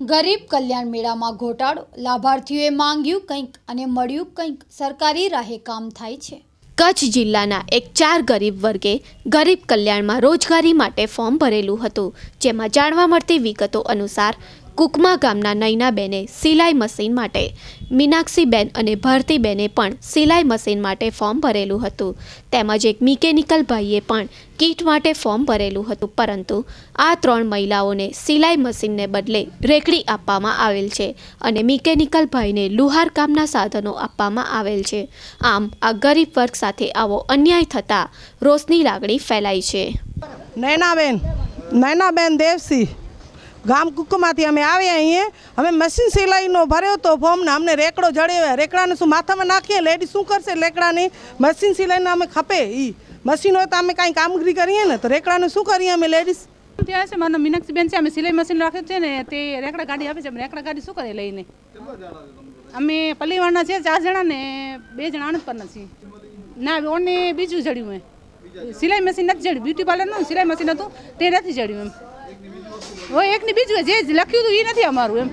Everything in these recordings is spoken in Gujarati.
ગરીબ કલ્યાણ મેળામાં ઘોટાળો. લાભાર્થીઓએ માંગ્યું કંઈક અને મળ્યું કંઈક. સરકારી રાહે કામ થાય છે. કચ્છ જિલ્લાના એક ચાર ગરીબ વર્ગે ગરીબ કલ્યાણમાં રોજગારી માટે ફોર્મ ભરેલું હતું. જેમાં જાણવા મળતી વિગતો અનુસાર કુકમા ગામના નૈનાબેને સિલાઈ મશીન માટે, મીનાક્ષીબેન અને ભારતીબેને પણ સિલાઈ મશીન માટે ફોર્મ ભરેલું હતું. તેમજ એક મિકેનિકલ ભાઈએ પણ કીટ માટે ફોર્મ ભરેલું હતું. પરંતુ આ ત્રણ મહિલાઓને સિલાઈ મશીનને બદલે રેકડી આપવામાં આવેલ છે અને મિકેનિકલ ભાઈને લુહાર કામના સાધનો આપવામાં આવેલ છે. આમ, આ ગરીબ વર્ગ સાથે આવો અન્યાય થતાં રોષની લાગણી ફેલાઈ છે. નૈનાબેન નૈનાબેન દેવસિંહ ગામ કુકમાંથી અમે આવ્યા અહીંયા. અમે મશીન સિલાઈનો ભર્યો હતો ફોર્મ ને અમને રેકડો જડ્યો. રેકડાને શું માથામાં નાખીએ? લેડી શું કરશે રેકડાની? મશીન સિલાઈને અમે ખપે એ મશીન હોય તો અમે કાંઈ કામગીરી કરીએ ને, તો રેકડાને શું કરીએ અમે લેડીઝ ત્યાં છે? મારું મીનાક્ષીબેન છે. અમે સિલાઈ મશીન રાખે છે ને, તે રેકડા ગાડી આપે છે. રેકડા ગાડી શું કરે લઈને? અમે પલ્લીવાડના છે ચાર જણા ને બે જણા આણંદ પરના છીએ. ના ઓને બીજું જડ્યું મેં સિલાઈ મશીન નથી જડ્યું. બ્યુટી પાર્લરનું સિલાઈ મશીન હતું, તે નથી જડ્યું એમ. હોય એકની બીજું જે લખ્યું હતું એ નથી અમારું એમ.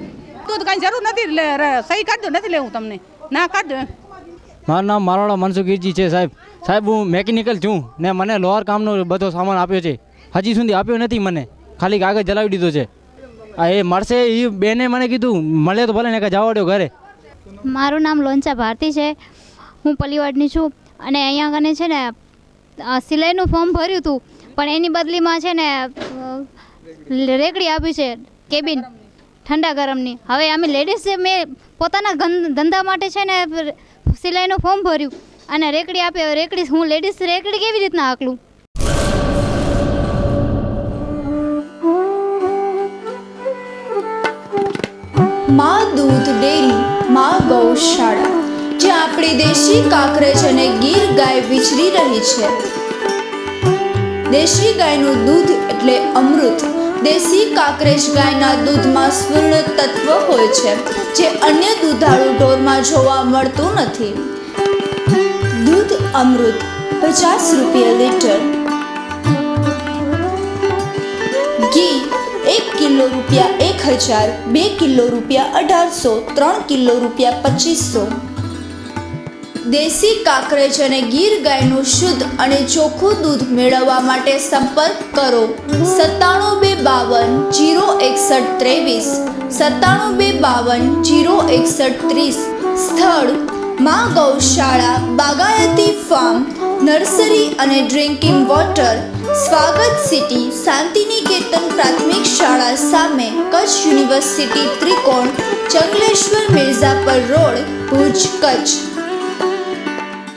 તો કાંઈ જરૂર નથી સહી કાઢ દો નથી લેવું તમને. ના કાઢ દો એમ. મારું નામ મારવાડા મનસુખીજી છે સાહેબ. સાહેબ હું મેકેનિકલ છું ને મને લોહર કામનો બધો સામાન આપ્યો છે. હજી સુધી આપ્યો નથી મને. ખાલી કાગળ જલાવી દીધો છે. આ એ મળશે એ બેને મને કીધું મળે તો ભલે ને કે જવા ઘરે. મારું નામ લોંચા ભારતી છે. હું પલીવાડની છું અને અહીંયા કને છે ને સિલાઈનું ફોર્મ ભર્યું હતું પણ એની બદલીમાં છે ને રેકડી આપી છે, કેબિન. ઠંડા ગરમની. હવે અમે લેડીઝ મેં પોતાના ધંધા માટે છે ને, સિલાઈનું ફોર્મ ભર્યું. અને રેકડી આપી રેકડી, હું લેડીઝ રેકડી કેવી રીતના આકલું? માં દૂધ ડેરી, માં ગૌશાળા જ્યાં આપણી દેશી કાકરેજ અને ગીર ગાય વિચરી રહી છે. દેશી ગાયનું દૂધ એટલે અમૃત. દેશી કાકરેજ ગાયના દૂધમાં સ્વર્ણ તત્વ હોય છે, જે અન્ય દૂધાળુ ઢોરમાં જોવા મળતું નથી. દૂધ અમૃત, પચાસ રૂપિયા લીટર. ઘી, એક કિલો રૂપિયા એક હજાર, બે કિલો રૂપિયા અઢારસો, ત્રણ કિલો રૂપિયા પચીસો. દેશી કાકરેજ અને ગીર ગાયનું શુદ્ધ અને ચોખ્ખું દૂધ મેળવવા માટે સંપર્ક કરો. સત્તાણું બે બાવન જીરો એકસઠ ત્રેવીસ. સત્તાણું બે બાવન જીરો એકસઠ ત્રીસ. સ્થળ, માં ગૌશાળા, બાગાયતી ફાર્મ, નર્સરી અને drinking water. Swagat city, Shantiniketan પ્રાથમિક શાળા સામે કચ્છ યુનિવર્સિટી ત્રિકોણ, ચંગલેશ્વર મિર્ઝાપર રોડ, ભુજ કચ્છ.